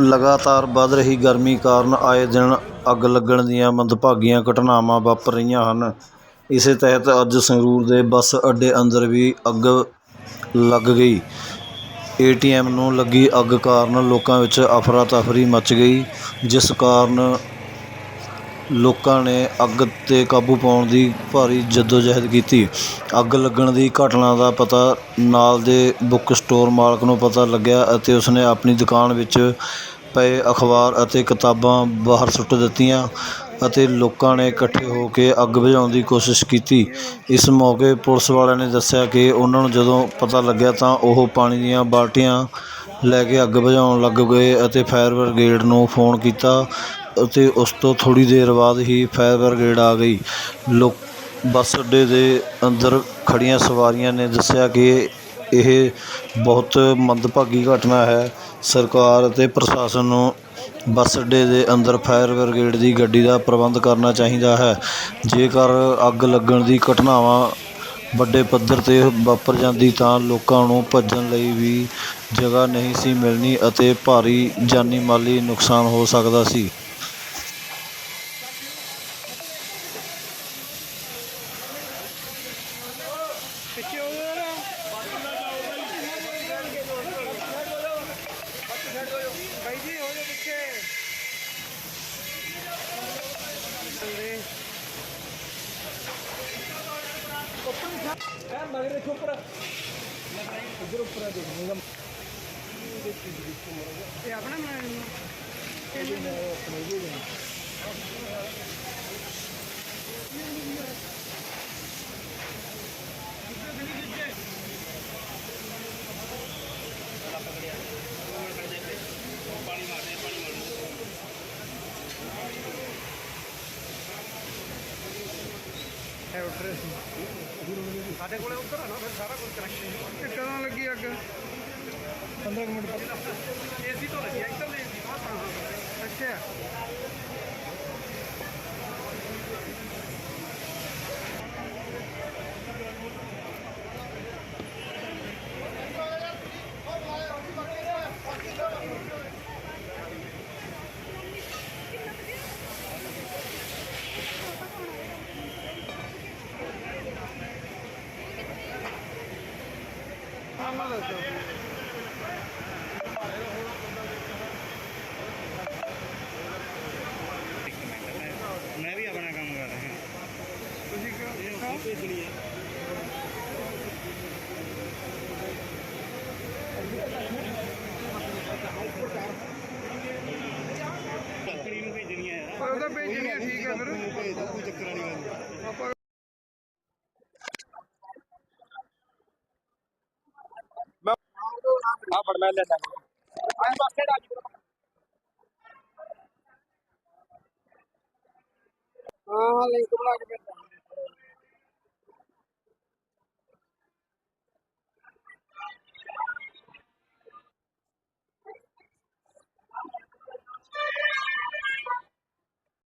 ਲਗਾਤਾਰ ਵੱਧ ਰਹੀ ਗਰਮੀ ਕਾਰਨ ਆਏ ਦਿਨ ਅੱਗ ਲੱਗਣ ਦੀਆਂ ਮੰਦਭਾਗੀਆਂ ਘਟਨਾਵਾਂ ਵਾਪਰ ਰਹੀਆਂ ਹਨ। ਇਸੇ ਤਹਿਤ ਅੱਜ ਸੰਗਰੂਰ ਦੇ ਬੱਸ ਅੱਡੇ ਅੰਦਰ ਵੀ ਅੱਗ ਲੱਗ ਗਈ। ਏਟੀਐਮ ਨੂੰ ਲੱਗੀ ਅੱਗ ਕਾਰਨ ਲੋਕਾਂ ਵਿੱਚ ਅਫਰਾ ਤਫਰੀ ਮਚ ਗਈ, ਜਿਸ ਕਾਰਨ ਲੋਕਾਂ ਨੇ ਅੱਗ 'ਤੇ ਕਾਬੂ ਪਾਉਣ ਦੀ ਭਾਰੀ ਜੱਦੋ ਜਹਿਦ ਕੀਤੀ। ਅੱਗ ਲੱਗਣ ਦੀ ਘਟਨਾ ਦਾ ਪਤਾ ਨਾਲ ਦੇ ਬੁੱਕ ਸਟੋਰ ਮਾਲਕ ਨੂੰ ਪਤਾ ਲੱਗਿਆ ਅਤੇ ਉਸਨੇ ਆਪਣੀ ਦੁਕਾਨ ਵਿੱਚ ਪਏ ਅਖਬਾਰ ਅਤੇ ਕਿਤਾਬਾਂ ਬਾਹਰ ਸੁੱਟ ਦਿੱਤੀਆਂ ਅਤੇ ਲੋਕਾਂ ਨੇ ਇਕੱਠੇ ਹੋ ਕੇ ਅੱਗ ਬੁਝਾਉਣ ਦੀ ਕੋਸ਼ਿਸ਼ ਕੀਤੀ। ਇਸ ਮੌਕੇ ਪੁਲਿਸ ਵਾਲਿਆਂ ਨੇ ਦੱਸਿਆ ਕਿ ਉਹਨਾਂ ਨੂੰ ਜਦੋਂ ਪਤਾ ਲੱਗਿਆ ਤਾਂ ਉਹ ਪਾਣੀ ਦੀਆਂ ਬਾਲਟੀਆਂ ਲੈ ਕੇ ਅੱਗ ਬੁਝਾਉਣ ਲੱਗ ਗਏ ਅਤੇ ਫਾਇਰ ਬ੍ਰਿਗੇਡ ਨੂੰ ਫੋਨ ਕੀਤਾ ਅਤੇ ਉਸ ਤੋਂ ਥੋੜ੍ਹੀ ਦੇਰ ਬਾਅਦ ਹੀ ਫਾਇਰ ਬ੍ਰਿਗੇਡ ਆ ਗਈ। ਲੋਕ ਬੱਸ ਅੱਡੇ ਦੇ ਅੰਦਰ ਖੜ੍ਹੀਆਂ ਸਵਾਰੀਆਂ ਨੇ ਦੱਸਿਆ ਕਿ ਇਹ ਬਹੁਤ ਮੰਦਭਾਗੀ ਘਟਨਾ ਹੈ। ਸਰਕਾਰ ਅਤੇ ਪ੍ਰਸ਼ਾਸਨ ਨੂੰ ਬੱਸ ਅੱਡੇ ਦੇ ਅੰਦਰ ਫਾਇਰ ਬ੍ਰਿਗੇਡ ਦੀ ਗੱਡੀ ਦਾ ਪ੍ਰਬੰਧ ਕਰਨਾ ਚਾਹੀਦਾ ਹੈ। ਜੇਕਰ ਅੱਗ ਲੱਗਣ ਦੀ ਘਟਨਾਵਾਂ ਵੱਡੇ ਪੱਧਰ 'ਤੇ ਵਾਪਰ ਜਾਂਦੀ ਤਾਂ ਲੋਕਾਂ ਨੂੰ ਭੱਜਣ ਲਈ ਵੀ ਜਗ੍ਹਾ ਨਹੀਂ ਸੀ ਮਿਲਣੀ ਅਤੇ ਭਾਰੀ ਜਾਨੀ ਮਾਲੀ ਨੁਕਸਾਨ ਹੋ ਸਕਦਾ ਸੀ। ਪਿੱਛੇ ਹੋ ਜਾਓ ਨਾ ਬਾਈ ਜੀ ਹੋ ਜਾਓ ਪਿੱਛੇ ਥੱਲੇ। ਐ ਮਗਰ ਦੇਖੋ ਉੱਪਰ ਇੱਧਰ ਉੱਪਰ ਆ ਇਹ ਆਪਣਾ ਬਣਾਇਆ ਇਹ ਆਪਣੇ ਜੀ ਹੈ ਉੱਧਰ ਸਾਡੇ ਕੋਲੇ ਉੱਧਰ ਆ ਨਾ ਫਿਰ ਸਾਰਾ ਕੁਝ ਕਨੈਕਸ਼ਨ ਕਦੋਂ ਲੱਗੀ ਅੱਗ? 15 ਮਿੰਟ ਪਹਿਲਾਂ। ਏਸੀ ਤੋਂ ਲੱਗੀ ਇੱਧਰ ਦੇ ਏਸੀ ਅੱਛਾ। ਆਮਾ ਦੱਸੋ ਮੈਂ ਵੀ ਆਪਣਾ ਕੰਮ ਕਰ ਰਿਹਾ ਤੁਸੀਂ ਕਿਉਂ ਭੇਜਣੀ ਹੈ ਕੰਪਨੀ ਨੂੰ ਭੇਜਣੀ ਹੈ ਯਾਰ ਪਰ ਉਹਦਾ ਭੇਜਣੀ ਆ, ਠੀਕ ਹੈ ਫਿਰ ਭੇਜ ਦੋ ਕੋਈ ਚੱਕਰ ਵਾਲੀ ਗੱਲ ਨਹੀਂ ਆਪਾਂ ਆ ਫੜ ਮੈਂ ਆਏ ਪਾਸੇ ਆ ਹਾਂ ਲਿੰਕ ਬਣਾ ਕੇ ਭੇਜਾਂ